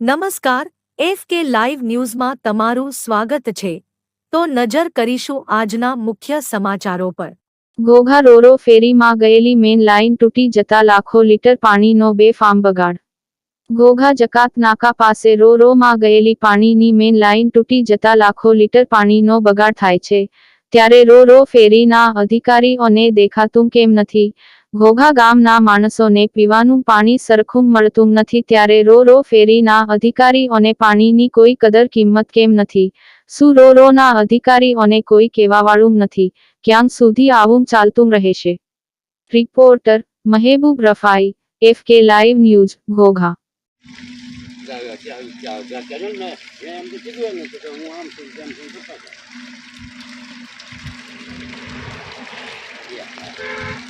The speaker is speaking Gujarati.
નમસ્કાર, એફ કે લાઈવ ન્યૂઝમાં તમારું સ્વાગત છે. તો નજર કરીશું આજના મુખ્ય સમાચારો પર. ઘોઘા રોરો ફેરીમાં ગયેલી મેન લાઇન તૂટી જતા લાખો લીટર પાણીનો બેફામ બગાડ. ઘોઘા જકાત નાકા પાસે રો રોમાં ગયેલી પાણીની મેન લાઇન તૂટી જતા લાખો લીટર પાણીનો બગાડ થાય છે. ત્યારે રો રો ફેરીના અધિકારીઓને દેખાતું કેમ નથી ઘોઘા ગામના માણસોને પીવાનું પાણી સરખું મળતું નથી ત્યારે રો રો ફેરીના અધિકારીઓને પાણીની કોઈ કદર કિંમત કેમ નથી શું રો રોના અધિકારીઓને કોઈ કહેવાવાળું નથી ક્યાં સુધી આવું ચાલતું રહેશે reporter Mehboob Rafai F K live news Ghogha મેં મેં એમ કીધું કે હું આમ છું તેમ છું Thank you.